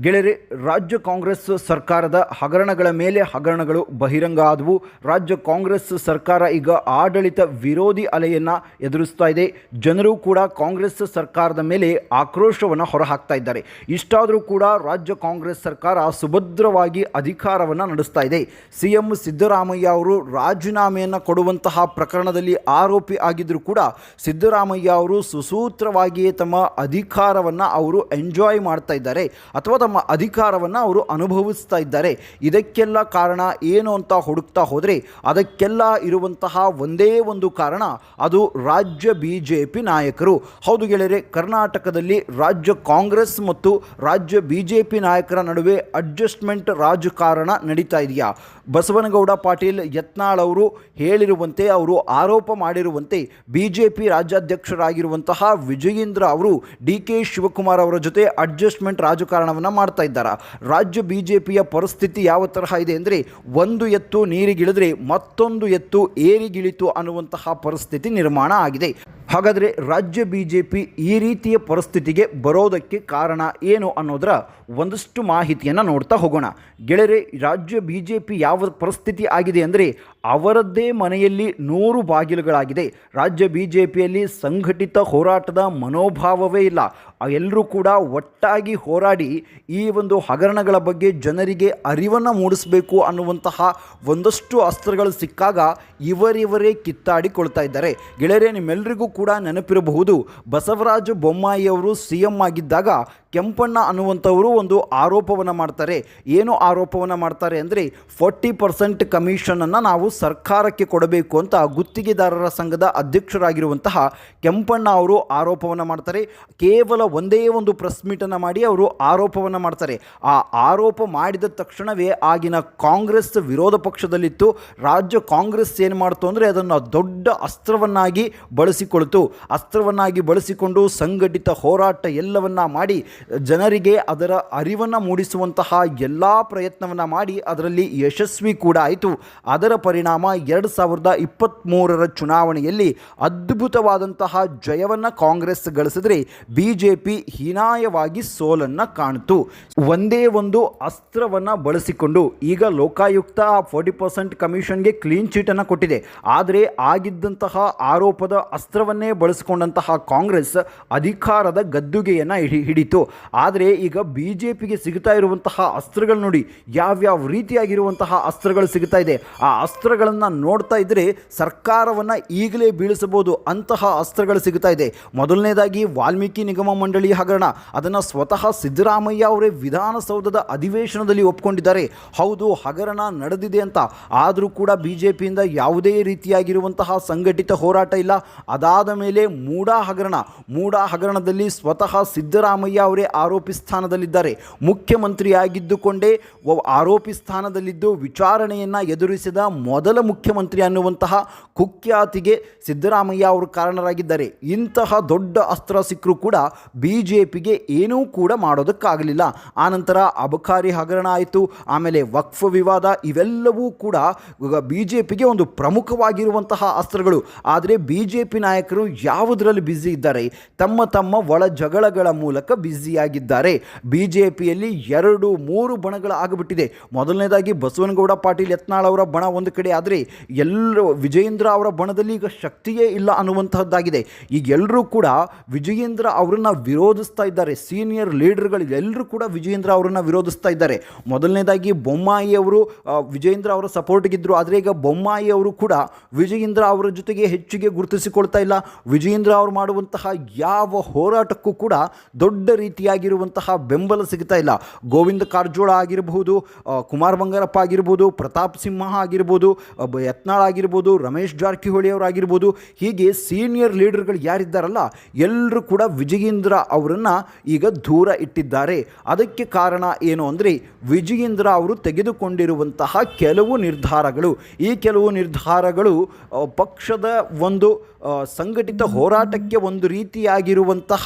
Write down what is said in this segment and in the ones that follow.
ಗೆಳೆಯರೆ, ರಾಜ್ಯ ಕಾಂಗ್ರೆಸ್ ಸರ್ಕಾರದ ಹಗರಣಗಳ ಮೇಲೆ ಹಗರಣಗಳು ಬಹಿರಂಗ ಆದವು. ರಾಜ್ಯ ಕಾಂಗ್ರೆಸ್ ಸರ್ಕಾರ ಈಗ ಆಡಳಿತ ವಿರೋಧಿ ಅಲೆಯನ್ನು ಎದುರಿಸ್ತಾ ಇದೆ. ಜನರು ಕೂಡ ಕಾಂಗ್ರೆಸ್ ಸರ್ಕಾರದ ಮೇಲೆ ಆಕ್ರೋಶವನ್ನು ಹೊರಹಾಕ್ತಾ ಇದ್ದಾರೆ. ಇಷ್ಟಾದರೂ ಕೂಡ ರಾಜ್ಯ ಕಾಂಗ್ರೆಸ್ ಸರ್ಕಾರ ಸುಭದ್ರವಾಗಿ ಅಧಿಕಾರವನ್ನು ನಡೆಸ್ತಾ ಇದೆ. ಸಿ ಎಂ ಸಿದ್ದರಾಮಯ್ಯ ಅವರು ರಾಜೀನಾಮೆಯನ್ನು ಕೊಡುವಂತಹ ಪ್ರಕರಣದಲ್ಲಿ ಆರೋಪಿ ಆಗಿದ್ದರೂ ಕೂಡ ಸಿದ್ದರಾಮಯ್ಯ ಅವರು ಸುಸೂತ್ರವಾಗಿಯೇ ತಮ್ಮ ಅಧಿಕಾರವನ್ನು ಅವರು ಎಂಜಾಯ್ ಮಾಡ್ತಾ ಇದ್ದಾರೆ. ಅಥವಾ ತಮ್ಮ ಅಧಿಕಾರವನ್ನು ಅವರು ಅನುಭವಿಸ್ತಾ ಇದ್ದಾರೆ. ಇದಕ್ಕೆಲ್ಲ ಕಾರಣ ಏನು ಅಂತ ಹುಡುಕ್ತಾ ಹೋದರೆ, ಅದಕ್ಕೆಲ್ಲ ಇರುವಂತಹ ಒಂದೇ ಒಂದು ಕಾರಣ, ಅದು ರಾಜ್ಯ ಬಿ ಜೆ ಪಿ ನಾಯಕರು. ಹೌದು ಗೆಳೆಯರೆ, ಕರ್ನಾಟಕದಲ್ಲಿ ರಾಜ್ಯ ಕಾಂಗ್ರೆಸ್ ಮತ್ತು ರಾಜ್ಯ ಬಿ ಜೆ ಪಿ ನಾಯಕರ ನಡುವೆ ಅಡ್ಜಸ್ಟ್ಮೆಂಟ್ ರಾಜಕಾರಣ ನಡೀತಾ ಇದೆಯಾ? ಬಸವನಗೌಡ ಪಾಟೀಲ್ ಯತ್ನಾಳ್ ಅವರು ಹೇಳಿರುವಂತೆ, ಅವರು ಆರೋಪ ಮಾಡಿರುವಂತೆ ಬಿ ಜೆ ಪಿ ರಾಜ್ಯಾಧ್ಯಕ್ಷರಾಗಿರುವಂತಹ ವಿಜಯೇಂದ್ರ ಅವರು ಡಿ ಕೆ ಶಿವಕುಮಾರ್ ಅವರ ಜೊತೆ ಅಡ್ಜಸ್ಟ್ಮೆಂಟ್ ರಾಜಕಾರಣವನ್ನು ಮಾಡ್ತಾ ಇದ್ದಾರೆ? ರಾಜ್ಯ ಬಿ ಜೆ ಪಿಯ ಪರಿಸ್ಥಿತಿ ಯಾವ ತರಹ ಇದೆ ಅಂದರೆ ಒಂದು ಎತ್ತು ನೀರಿಗಿಳಿದ್ರೆ ಮತ್ತೊಂದು ಎತ್ತು ಏರಿಗಿಳಿತು ಅನ್ನುವಂತಹ ಪರಿಸ್ಥಿತಿ ನಿರ್ಮಾಣ ಆಗಿದೆ. ಹಾಗಾದರೆ ರಾಜ್ಯ ಬಿ ಜೆ ಪಿ ಈ ರೀತಿಯ ಪರಿಸ್ಥಿತಿಗೆ ಬರೋದಕ್ಕೆ ಕಾರಣ ಏನು ಅನ್ನೋದರ ಒಂದಷ್ಟು ಮಾಹಿತಿಯನ್ನು ನೋಡ್ತಾ ಹೋಗೋಣ. ಗೆಳೆಯರೆ, ರಾಜ್ಯ ಬಿ ಜೆ ಪಿ ಯಾವ ಪರಿಸ್ಥಿತಿ ಆಗಿದೆ ಅಂದರೆ ಅವರದ್ದೇ ಮನೆಯಲ್ಲಿ ನೂರು ಬಾಗಿಲುಗಳಾಗಿದೆ. ರಾಜ್ಯ ಬಿ ಜೆ ಪಿಯಲ್ಲಿ ಸಂಘಟಿತ ಹೋರಾಟದ ಮನೋಭಾವವೇ ಇಲ್ಲ. ಎಲ್ಲರೂ ಕೂಡ ಒಟ್ಟಾಗಿ ಹೋರಾಡಿ ಈ ಒಂದು ಹಗರಣಗಳ ಬಗ್ಗೆ ಜನರಿಗೆ ಅರಿವನ್ನು ಮೂಡಿಸಬೇಕು ಅನ್ನುವಂತಹ ಒಂದಷ್ಟು ಅಸ್ತ್ರಗಳು ಸಿಕ್ಕಾಗ ಇವರಿವರೇ ಕಿತ್ತಾಡಿಕೊಳ್ತಾ ಇದ್ದಾರೆ. ಗೆಳೆಯರೆ ನಿಮ್ಮೆಲ್ಲರಿಗೂ ನೆನಪಿರಬಹುದು. ಬಸವರಾಜ ಬೊಮ್ಮಾಯಿಯವರು ಸಿ ಎಂ ಆಗಿದ್ದಾಗ ಕೆಂಪಣ್ಣ ಅನ್ನುವಂಥವರು ಒಂದು ಆರೋಪವನ್ನು ಮಾಡ್ತಾರೆ. ಏನು ಆರೋಪವನ್ನು ಮಾಡ್ತಾರೆ ಅಂದರೆ ಫೋರ್ಟಿ ಪರ್ಸೆಂಟ್ ಕಮಿಷನನ್ನು ನಾವು ಸರ್ಕಾರಕ್ಕೆ ಕೊಡಬೇಕು ಅಂತ ಗುತ್ತಿಗೆದಾರರ ಸಂಘದ ಅಧ್ಯಕ್ಷರಾಗಿರುವಂತಹ ಕೆಂಪಣ್ಣ ಅವರು ಆರೋಪವನ್ನು ಮಾಡ್ತಾರೆ. ಕೇವಲ ಒಂದೇ ಒಂದು ಪ್ರೆಸ್ ಮೀಟನ್ನು ಮಾಡಿ ಅವರು ಆರೋಪವನ್ನು ಮಾಡ್ತಾರೆ. ಆ ಆರೋಪ ಮಾಡಿದ ತಕ್ಷಣವೇ ಆಗಿನ ಕಾಂಗ್ರೆಸ್ ವಿರೋಧ ಪಕ್ಷದಲ್ಲಿತ್ತು. ರಾಜ್ಯ ಕಾಂಗ್ರೆಸ್ ಏನು ಮಾಡ್ತು ಅಂದರೆ ಅದನ್ನು ದೊಡ್ಡ ಅಸ್ತ್ರವನ್ನಾಗಿ ಬಳಸಿಕೊಳ್ತು. ಅಸ್ತ್ರವನ್ನಾಗಿ ಬಳಸಿಕೊಂಡು ಸಂಘಟಿತ ಹೋರಾಟ ಎಲ್ಲವನ್ನ ಮಾಡಿ ಜನರಿಗೆ ಅದರ ಅರಿವನ್ನು ಮೂಡಿಸುವಂತಹ ಎಲ್ಲ ಪ್ರಯತ್ನವನ್ನು ಮಾಡಿ ಅದರಲ್ಲಿ ಯಶಸ್ವಿ ಕೂಡ ಆಯಿತು. ಅದರ ಪರಿಣಾಮ ಎರಡು ಸಾವಿರದ ಇಪ್ಪತ್ತ್ಮೂರರ ಚುನಾವಣೆಯಲ್ಲಿ ಅದ್ಭುತವಾದಂತಹ ಜಯವನ್ನು ಕಾಂಗ್ರೆಸ್ ಗಳಿಸಿದ್ರೆ ಬಿ ಜೆ ಪಿ ಹೀನಾಯವಾಗಿ ಸೋಲನ್ನು ಕಾಣಿತು. ಒಂದೇ ಒಂದು ಅಸ್ತ್ರವನ್ನು ಬಳಸಿಕೊಂಡು ಈಗ ಲೋಕಾಯುಕ್ತ ಫೋರ್ಟಿ ಪರ್ಸೆಂಟ್ ಕಮಿಷನ್ಗೆ ಕ್ಲೀನ್ ಚೀಟನ್ನು ಕೊಟ್ಟಿದೆ. ಆದರೆ ಆಗಿದ್ದಂತಹ ಆರೋಪದ ಅಸ್ತ್ರವನ್ನೇ ಬಳಸಿಕೊಂಡಂತಹ ಕಾಂಗ್ರೆಸ್ ಅಧಿಕಾರದ ಗದ್ದುಗೆಯನ್ನು ಹಿಡಿ ಹಿಡಿತು. ಆದರೆ ಈಗ ಬಿ ಜೆ ಪಿಗೆ ಸಿಗ್ತಾ ಇರುವಂತಹ ಅಸ್ತ್ರಗಳು ನೋಡಿ ಯಾವ್ಯಾವ ರೀತಿಯಾಗಿರುವಂತಹ ಅಸ್ತ್ರಗಳು ಸಿಗ್ತಾ ಇದೆ. ಆ ಅಸ್ತ್ರಗಳನ್ನು ನೋಡ್ತಾ ಇದ್ದರೆ ಸರ್ಕಾರವನ್ನು ಈಗಲೇ ಬೀಳಿಸಬಹುದು ಅಂತಹ ಅಸ್ತ್ರಗಳು ಸಿಗ್ತಾ ಇದೆ. ಮೊದಲನೇದಾಗಿ ವಾಲ್ಮೀಕಿ ನಿಗಮ ಮಂಡಳಿ ಹಗರಣ. ಅದನ್ನು ಸ್ವತಃ ಸಿದ್ದರಾಮಯ್ಯ ಅವರೇ ವಿಧಾನಸೌಧದ ಅಧಿವೇಶನದಲ್ಲಿ ಒಪ್ಕೊಂಡಿದ್ದಾರೆ. ಹೌದು, ಹಗರಣ ನಡೆದಿದೆ ಅಂತ. ಆದರೂ ಕೂಡ ಬಿ ಜೆ ಪಿಯಿಂದ ಯಾವುದೇ ರೀತಿಯಾಗಿರುವಂತಹ ಸಂಘಟಿತ ಹೋರಾಟ ಇಲ್ಲ. ಅದಾದ ಮೇಲೆ ಮೂಡಾ ಹಗರಣ. ಮೂಡಾ ಹಗರಣದಲ್ಲಿ ಸ್ವತಃ ಸಿದ್ದರಾಮಯ್ಯ ಅವರೇ ಆರೋಪಿ ಸ್ಥಾನದಲ್ಲಿದ್ದಾರೆ. ಮುಖ್ಯಮಂತ್ರಿಯಾಗಿದ್ದುಕೊಂಡೇ ಆರೋಪಿ ಸ್ಥಾನದಲ್ಲಿದ್ದು ವಿಚಾರಣೆಯನ್ನು ಎದುರಿಸಿದ ಮೊದಲ ಮುಖ್ಯಮಂತ್ರಿ ಅನ್ನುವಂತಹ ಕುಖ್ಯಾತಿಗೆ ಸಿದ್ದರಾಮಯ್ಯ ಅವರು ಕಾರಣರಾಗಿದ್ದಾರೆ. ಇಂತಹ ದೊಡ್ಡ ಅಸ್ತ್ರ ಸಿಕ್ಕರೂ ಕೂಡ ಬಿ ಜೆ ಪಿಗೆ ಏನೂ ಕೂಡ ಮಾಡೋದಕ್ಕಾಗಲಿಲ್ಲ. ಆನಂತರ ಅಬಕಾರಿ ಹಗರಣ ಆಯಿತು. ಆಮೇಲೆ ವಕ್ಫ್ ವಿವಾದ ಇವೆಲ್ಲವೂ ಕೂಡ ಬಿ ಜೆ ಪಿಗೆ ಒಂದು ಪ್ರಮುಖವಾಗಿರುವಂತಹ ಅಸ್ತ್ರಗಳು. ಆದರೆ ಬಿ ಜೆ ಪಿ ನಾಯಕರು ಯಾವುದರಲ್ಲಿ ಬ್ಯುಸಿ ಇದ್ದಾರೆ? ತಮ್ಮ ತಮ್ಮ ಒಳ ಜಗಳಗಳ ಮೂಲಕ ಬ್ಯುಸಿಯಾಗಿದ್ದಾರೆ ಬಿ ಬಿಜೆಪಿಯಲ್ಲಿ ಪಿಯಲ್ಲಿ ಎರಡು, ಮೂರು ಬಣಗಳು ಆಗಿಬಿಟ್ಟಿದೆ. ಮೊದಲನೇದಾಗಿ ಬಸವನಗೌಡ ಪಾಟೀಲ್ ಯತ್ನಾಳ್ ಅವರ ಬಣ ಒಂದು ಕಡೆ. ಆದರೆ ಎಲ್ಲರೂ ವಿಜಯೇಂದ್ರ ಅವರ ಬಣದಲ್ಲಿ ಈಗ ಶಕ್ತಿಯೇ ಇಲ್ಲ ಅನ್ನುವಂತಹದ್ದಾಗಿದೆ. ಈಗ ಎಲ್ಲರೂ ಕೂಡ ವಿಜಯೇಂದ್ರ ಅವರನ್ನು ವಿರೋಧಿಸ್ತಾ ಇದ್ದಾರೆ. ಸೀನಿಯರ್ ಲೀಡರ್ಗಳು ಎಲ್ಲರೂ ಕೂಡ ವಿಜಯೇಂದ್ರ ಅವರನ್ನು ವಿರೋಧಿಸ್ತಾ ಇದ್ದಾರೆ. ಮೊದಲನೇದಾಗಿ ಬೊಮ್ಮಾಯಿ ಅವರು ವಿಜಯೇಂದ್ರ ಅವರ ಸಪೋರ್ಟ್ಗಿದ್ದರು ಆದರೆ ಈಗ ಬೊಮ್ಮಾಯಿ ಅವರು ಕೂಡ ವಿಜಯೇಂದ್ರ ಅವರ ಜೊತೆಗೆ ಹೆಚ್ಚಿಗೆ ಗುರುತಿಸಿಕೊಳ್ತಾ ಇಲ್ಲ. ವಿಜಯೇಂದ್ರ ಅವರು ಮಾಡುವಂತಹ ಯಾವ ಹೋರಾಟಕ್ಕೂ ಕೂಡ ದೊಡ್ಡ ರೀತಿಯಾಗಿರುವಂತಹ ಬೆಂಬಲ ಸಿಗ್ತಾ ಇಲ್ಲ. ಗೋವಿಂದ ಕಾರಜೋಳ ಆಗಿರಬಹುದು ಕುಮಾರ್ ಬಂಗಾರಪ್ಪ ಆಗಿರ್ಬೋದು, ಪ್ರತಾಪ್ ಸಿಂಹ ಆಗಿರ್ಬೋದು ಯತ್ನಾಳ್ ಆಗಿರ್ಬೋದು, ರಮೇಶ್ ಜಾರಕಿಹೊಳಿ ಅವರಾಗಿರ್ಬೋದು ಹೀಗೆ ಸೀನಿಯರ್ ಲೀಡರ್ಗಳು ಯಾರಿದ್ದಾರಲ್ಲ ಎಲ್ಲರೂ ಕೂಡ ವಿಜಯೇಂದ್ರ ಅವರನ್ನು ಈಗ ದೂರ ಇಟ್ಟಿದ್ದಾರೆ. ಅದಕ್ಕೆ ಕಾರಣ ಏನು ಅಂದರೆ, ವಿಜಯೇಂದ್ರ ಅವರು ತೆಗೆದುಕೊಂಡಿರುವಂತಹ ಕೆಲವು ನಿರ್ಧಾರಗಳು. ಈ ಕೆಲವು ನಿರ್ಧಾರಗಳು ಪಕ್ಷದ ಒಂದು ಸಂಘಟಿತ ಹೋರಾಟಕ್ಕೆ ಒಂದು ರೀತಿಯಾಗಿರುವಂತಹ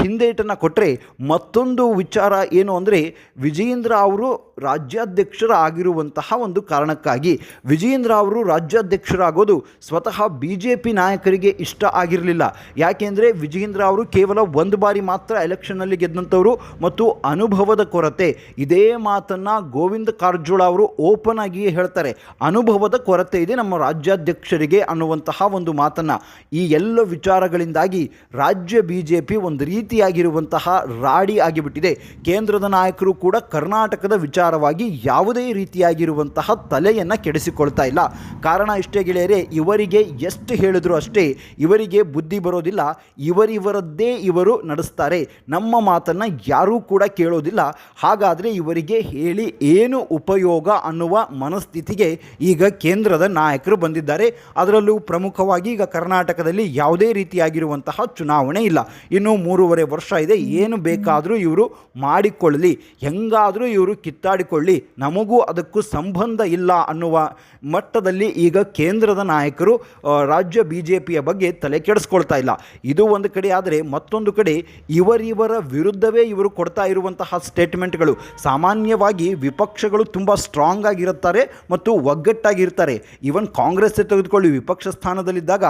ಹಿಂದೇಟನ್ನು ಕೊಟ್ಟರೆ ಮತ್ತೊಂದು ವಿಚಾರ ಏನು ಅಂದರೆ ವಿಜಯೇಂದ್ರ ಅವರು ರಾಜ್ಯಾಧ್ಯಕ್ಷರಾಗಿರುವಂತಹ ಒಂದು ಕಾರಣಕ್ಕಾಗಿ ವಿಜಯೇಂದ್ರ ಅವರು ರಾಜ್ಯಾಧ್ಯಕ್ಷರಾಗೋದು ಸ್ವತಃ ಬಿ ಜೆ ಪಿ ನಾಯಕರಿಗೆ ಇಷ್ಟ ಆಗಿರಲಿಲ್ಲ. ಯಾಕೆಂದರೆ ವಿಜಯೇಂದ್ರ ಅವರು ಕೇವಲ ಒಂದು ಬಾರಿ ಮಾತ್ರ ಎಲೆಕ್ಷನ್ನಲ್ಲಿ ಗೆದ್ದಂಥವರು ಮತ್ತು ಅನುಭವದ ಕೊರತೆ. ಇದೇ ಮಾತನ್ನು ಗೋವಿಂದ ಕಾರಜೋಳ ಅವರು ಓಪನ್ ಆಗಿಯೇ ಹೇಳ್ತಾರೆ. ಅನುಭವದ ಕೊರತೆ ಇದೆ ನಮ್ಮ ರಾಜ್ಯಾಧ್ಯಕ್ಷರಿಗೆ ಅನ್ನುವಂತಹ ಒಂದು ಮಾತನ್ನು. ಈ ಎಲ್ಲ ವಿಚಾರಗಳಿಂದಾಗಿ ರಾಜ್ಯ ಬಿ ಜೆ ಪಿ ಒಂದು ರೀತಿಯಾಗಿರುವಂತಹ ರಾಡಿ ಆಗಿಬಿಟ್ಟಿದೆ. ಕೇಂದ್ರದ ನಾಯಕರು ಕೂಡ ಕರ್ನಾಟಕದ ವಿಚಾರವಾಗಿ ಯಾವುದೇ ರೀತಿಯಾಗಿರುವಂತಹ ತಲೆಯನ್ನು ಕೆಡಿಸಿಕೊಳ್ತಾ ಇಲ್ಲ. ಕಾರಣ ಇಷ್ಟೇ ಗೆಳೆಯರೆ, ಇವರಿಗೆ ಎಷ್ಟು ಹೇಳಿದ್ರು ಅಷ್ಟೇ ಇವರಿಗೆ ಬುದ್ಧಿ ಬರೋದಿಲ್ಲ. ಇವರಿವರದ್ದೇ ಇವರು ನಡೆಸ್ತಾರೆ. ನಮ್ಮ ಮಾತನ್ನು ಯಾರೂ ಕೂಡ ಕೇಳೋದಿಲ್ಲ. ಹಾಗಾದರೆ ಇವರಿಗೆ ಹೇಳಿ ಏನು ಉಪಯೋಗ ಅನ್ನುವ ಮನಸ್ಥಿತಿಗೆ ಈಗ ಕೇಂದ್ರದ ನಾಯಕರು ಬಂದಿದ್ದಾರೆ. ಅದರಲ್ಲೂ ಪ್ರಮುಖವಾಗಿ ಈಗ ಕರ್ನಾಟಕದಲ್ಲಿ ಯಾವುದೇ ರೀತಿಯಾಗಿರುವಂತಹ ಚುನಾವಣೆ ಇಲ್ಲ. ಇನ್ನು ಮೂರುವರೆ ವರ್ಷ ಇದೆ. ಏನು ಬೇಕಾದರೂ ಇವರು ಮಾಡಿಕೊಳ್ಳಲಿ. ಹೆಂಗಾದರೂ ಇವರು ಕಿತ್ತಾಡಿಕೊಳ್ಳಿ ನಮಗೂ ಅದಕ್ಕೂ ಸಂಬಂಧ ಇಲ್ಲ ಅನ್ನುವ ಮಟ್ಟದಲ್ಲಿ ಈಗ ಕೇಂದ್ರದ ನಾಯಕರು ರಾಜ್ಯ ಬಿ ಜೆ ಪಿಯ ಬಗ್ಗೆ ತಲೆ ಕೆಡಿಸ್ಕೊಳ್ತಾ ಇಲ್ಲ. ಇದು ಒಂದು ಕಡೆ ಆದರೆ ಮತ್ತೊಂದು ಕಡೆ ಇವರಿವರ ವಿರುದ್ಧವೇ ಇವರು ಕೊಡ್ತಾ ಇರುವಂತಹ ಸ್ಟೇಟ್ಮೆಂಟ್ಗಳು. ಸಾಮಾನ್ಯವಾಗಿ ವಿಪಕ್ಷಗಳು ತುಂಬ ಸ್ಟ್ರಾಂಗ್ ಆಗಿರುತ್ತಾರೆ ಮತ್ತು ಒಗ್ಗಟ್ಟಾಗಿರ್ತಾರೆ. ಈವನ್ ಕಾಂಗ್ರೆಸ್ ತೆಗೆದುಕೊಳ್ಳಿ, ವಿಪಕ್ಷ ಸ್ಥಾನದಲ್ಲಿದ್ದಾಗ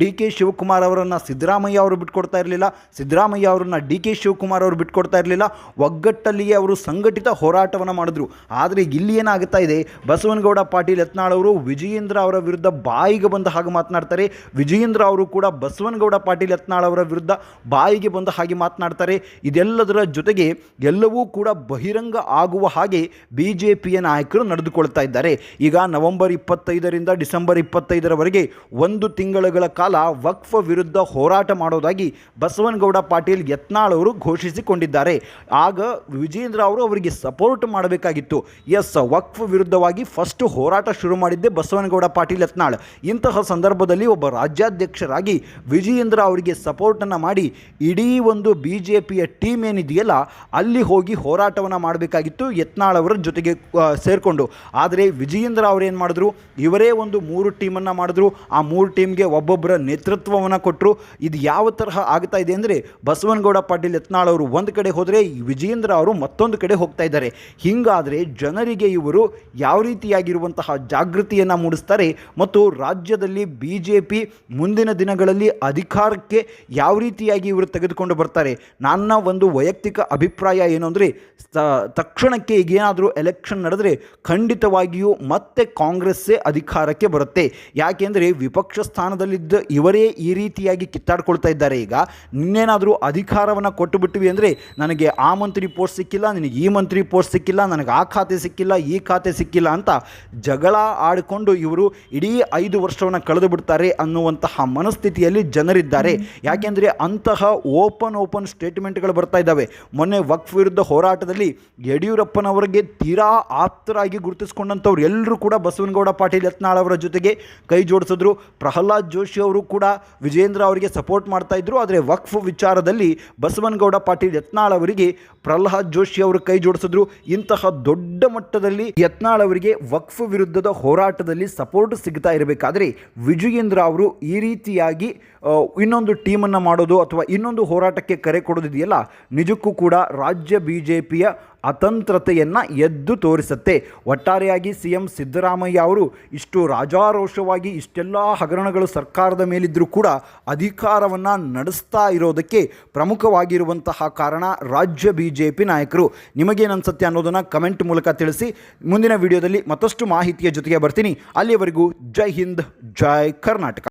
ಡಿ ಕೆ ಶಿವಕುಮಾರ್ ಅವರನ್ನು ಸಿದ್ದರಾಮಯ್ಯ ಅವರು ಬಿಟ್ಕೊಡ್ತಾ ಇರಲಿಲ್ಲ. ಸಿದ್ದರಾಮಯ್ಯ ಅವರನ್ನು ಡಿ ಕೆ ಶಿವಕುಮಾರ್ ಅವರು ಬಿಟ್ಕೊಡ್ತಾ ಇರಲಿಲ್ಲ. ಒಗ್ಗಟ್ಟಲ್ಲಿಯೇ ಅವರು ಸಂಘಟಿತ ಹೋರಾಟವನ್ನು ಮಾಡಿದ್ರು. ಆದರೆ ಇಲ್ಲಿ ಏನಾಗುತ್ತಾ ಇದೆ? ಬಸವನಗೌಡ ಪಾಟೀಲ್ ಯತ್ನಾಳ್ ಅವರು ವಿಜಯೇಂದ್ರ ಅವರ ವಿರುದ್ಧ ಬಾಯಿಗೆ ಬಂದ ಹಾಗೆ ಮಾತನಾಡ್ತಾರೆ. ವಿಜಯೇಂದ್ರ ಅವರು ಕೂಡ ಬಸವನಗೌಡ ಪಾಟೀಲ್ ಯತ್ನಾಳ್ ಅವರ ವಿರುದ್ಧ ಬಾಯಿಗೆ ಬಂದ ಹಾಗೆ ಮಾತನಾಡ್ತಾರೆ. ಇದೆಲ್ಲದರ ಜೊತೆಗೆ ಎಲ್ಲವೂ ಕೂಡ ಬಹಿರಂಗ ಆಗುವ ಹಾಗೆ ಬಿ ಜೆ ಪಿಯ ನಾಯಕರು ನಡೆದುಕೊಳ್ತಾ ಇದ್ದಾರೆ. ಈಗ ನವೆಂಬರ್ ಇಪ್ಪತ್ತೈದರಿಂದ ಡಿಸೆಂಬರ್ ಇಪ್ಪತ್ತೈದರವರೆಗೆ ಒಂದು ತಿಂಗಳುಗಳ ಕಾಲ ವಕ್ಫ್ ವಿರುದ್ಧ ಹೋರಾಟ ಮಾಡೋದಾಗಿ ಬಸವನಗೌಡ ಪಾಟೀಲ್ ಯತ್ನಾಳ್ ಅವರು ಘೋಷಿಸಿಕೊಂಡಿದ್ದಾರೆ. ಆಗ ವಿಜೇಂದ್ರ ಅವರು ಅವರಿಗೆ ಸಪೋರ್ಟ್ ಮಾಡಬೇಕಾಗಿತ್ತು. ಎಸ್, ವಕ್ಫ್ ವಿರುದ್ಧವಾಗಿ ಫಸ್ಟ್ ಹೋರಾಟ ಶುರು ಮಾಡಿದ್ದೆ ಬಸವನಗೌಡ ಪಾಟೀಲ್ ಯತ್ನಾಳ್. ಇಂತಹ ಸಂದರ್ಭದಲ್ಲಿ ಒಬ್ಬ ರಾಜ್ಯಾಧ್ಯಕ್ಷರಾಗಿ ವಿಜಯೇಂದ್ರ ಅವರಿಗೆ ಸಪೋರ್ಟನ್ನು ಮಾಡಿ ಇಡೀ ಒಂದು ಬಿ ಜೆ ಪಿಯ ಟೀಮ್ ಏನಿದೆಯಲ್ಲ, ಅಲ್ಲಿ ಹೋಗಿ ಹೋರಾಟವನ್ನು ಮಾಡಬೇಕಾಗಿತ್ತು ಯತ್ನಾಳ್ ಅವರ ಜೊತೆಗೆ ಸೇರಿಕೊಂಡು. ಆದರೆ ವಿಜಯೇಂದ್ರ ಅವರೇನು ಮಾಡಿದ್ರು? ಇವರೇ ಒಂದು ಮೂರು ಟೀಮನ್ನು ಮಾಡಿದ್ರು. ಆ ಮೂರು ಟೀಮ್ಗೆ ಒಬ್ಬೊಬ್ಬರ ನೇತೃತ್ವವನ್ನು ಕೊಟ್ಟರು ಇದು ಯಾವ ತರಹ ಆಗ್ತಾ ಇದೆ ಅಂದರೆ ಬಸವನಗೌಡ ಪಾಟೀಲ್ ಯತ್ನಾಳ್ ಅವರು ಒಂದು ಕಡೆ ಹೋದರೆ ವಿಜಯೇಂದ್ರ ಅವರು ಮತ್ತೊಂದು ಕಡೆ ಹೋಗ್ತಾ ಇದ್ದಾರೆ. ಹೀಗಾದರೆ ಜನರಿಗೆ ಇವರು ಯಾವ ರೀತಿಯಾಗಿರುವಂತಹ ಜಾಗೃತಿಯನ್ನು ಮೂಡಿಸ್ತಾರೆ ಮತ್ತು ರಾಜ್ಯದಲ್ಲಿ ಬಿ ಜೆ ಪಿ ಮುಂದಿನ ದಿನಗಳಲ್ಲಿ ಅಧಿಕಾರಕ್ಕೆ ಯಾವ ರೀತಿಯಾಗಿ ಇವರು ತೆಗೆದುಕೊಂಡು ಬರ್ತಾರೆ? ನನ್ನ ಒಂದು ವೈಯಕ್ತಿಕ ಅಭಿಪ್ರಾಯ ಏನು ಅಂದರೆ ತಕ್ಷಣಕ್ಕೆ ಈಗೇನಾದರೂ ಎಲೆಕ್ಷನ್ ನಡೆದರೆ ಖಂಡಿತವಾಗಿಯೂ ಮತ್ತೆ ಕಾಂಗ್ರೆಸ್ಸೇ ಅಧಿಕಾರಕ್ಕೆ ಬರುತ್ತೆ. ಯಾಕೆಂದರೆ ವಿಪಕ್ಷ ಸ್ಥಾನದಲ್ಲಿದ್ದ ಇವರೇ ಈ ರೀತಿಯಾಗಿ ಕಿತ್ತಾಡ್ಕೊಳ್ತಾ ಇದ್ದಾರೆ. ಈಗ ನಿನ್ನೇನಾದರೂ ಅಧಿಕಾರವನ್ನು ಕೊಟ್ಟು ಬಿಟ್ಟಿವಿ ಅಂದರೆ, ನನಗೆ ಆ ಮಂತ್ರಿ ಪೋಸ್ಟ್ ಸಿಕ್ಕಿಲ್ಲ, ನಿನಗೆ ಈ ಮಂತ್ರಿ ಪೋಸ್ಟ್ ಸಿಕ್ಕಿಲ್ಲ ನನಗೆ ಆ ಖಾತೆ ಸಿಕ್ಕಿಲ್ಲ, ಈ ಖಾತೆ ಸಿಕ್ಕಿಲ್ಲ ಅಂತ ಜಗಳ ಆಡಿಕೊಂಡು ಇವರು ಇಡೀ ಐದು ವರ್ಷವನ್ನು ಕಳೆದು ಬಿಡ್ತಾರೆ ಅನ್ನುವಂತಹ ಮನಸ್ಥಿತಿಯಲ್ಲಿ ಜನರಿದ್ದಾರೆ. ಯಾಕೆಂದರೆ ಅಂತಹ ಓಪನ್ ಓಪನ್ ಸ್ಟೇಟ್ಮೆಂಟ್ಗಳು ಬರ್ತಾ ಇದ್ದಾವೆ. ಮೊನ್ನೆ ವಕ್ಫ್ ವಿರುದ್ಧ ಹೋರಾಟದಲ್ಲಿ ಯಡಿಯೂರಪ್ಪನವರಿಗೆ ತೀರಾ ಆಪ್ತರಾಗಿ ಗುರುತಿಸ್ಕೊಂಡಂಥವ್ರು ಎಲ್ಲರೂ ಕೂಡ ಬಸವನಗೌಡ ಪಾಟೀಲ್ ಯತ್ನಾಳ್ ಅವರ ಜೊತೆಗೆ ಕೈ ಜೋಡಿಸಿದ್ರು. ಪ್ರಹ್ಲಾದ್ ಜೋಶಿ ಅವರು ಕೂಡ ವಿಜೇಂದ್ರ ಅವರಿಗೆ ಸಪೋರ್ಟ್ ಮಾಡ್ತಾ ಇದ್ರು. ಆದರೆ ವಕ್ಫ್ ವಿಚಾರದಲ್ಲಿ ಬಸವನಗೌಡ ಪಾಟೀಲ್ ಯತ್ನಾಳ್ ಅವರಿಗೆ ಪ್ರಹ್ಲಾದ್ ಜೋಶಿ ಅವರು ಕೈ ಜೋಡಿಸಿದ್ರು. ಇಂತಹ ದೊಡ್ಡ ಮಟ್ಟದಲ್ಲಿ ಯತ್ನಾಳ್ ಅವರಿಗೆ ವಕ್ಫ್ ವಿರುದ್ಧದ ಹೋರಾಟದಲ್ಲಿ ಸಪೋರ್ಟ್ ಸಿಗ್ತಾ ಇರಬೇಕಾದ್ರೆ ವಿಜಯೇಂದ್ರ ಅವರು ಈ ರೀತಿಯಾಗಿ ಇನ್ನೊಂದು ಟೀಮನ್ನು ಮಾಡೋದು ಅಥವಾ ಇನ್ನೊಂದು ಹೋರಾಟಕ್ಕೆ ಕರೆ ಕೊಡೋದಿದೆಯಲ್ಲ, ನಿಜಕ್ಕೂ ಕೂಡ ರಾಜ್ಯ ಬಿ ಜೆ ಅತಂತ್ರತೆಯನ್ನು ಎದ್ದು ತೋರಿಸುತ್ತೆ. ಒಟ್ಟಾರೆಯಾಗಿ ಸಿ ಎಂ ಸಿದ್ದರಾಮಯ್ಯ ಅವರು ಇಷ್ಟು ರಾಜಾರೋಷವಾಗಿ ಇಷ್ಟೆಲ್ಲ ಹಗರಣಗಳು ಸರ್ಕಾರದ ಮೇಲಿದ್ದರೂ ಕೂಡ ಅಧಿಕಾರವನ್ನು ನಡೆಸ್ತಾ ಇರೋದಕ್ಕೆ ಪ್ರಮುಖವಾಗಿರುವಂತಹ ಕಾರಣ ರಾಜ್ಯ ಬಿ ಜೆ ಪಿ ನಾಯಕರು. ನಿಮಗೇನು ಅನ್ಸುತ್ತೆ ಅನ್ನೋದನ್ನು ಕಮೆಂಟ್ ಮೂಲಕ ತಿಳಿಸಿ. ಮುಂದಿನ ವಿಡಿಯೋದಲ್ಲಿ ಮತ್ತಷ್ಟು ಮಾಹಿತಿಯ ಜೊತೆಗೆ ಬರ್ತೀನಿ. ಅಲ್ಲಿಯವರೆಗೂ ಜೈ ಹಿಂದ್, ಜೈ ಕರ್ನಾಟಕ.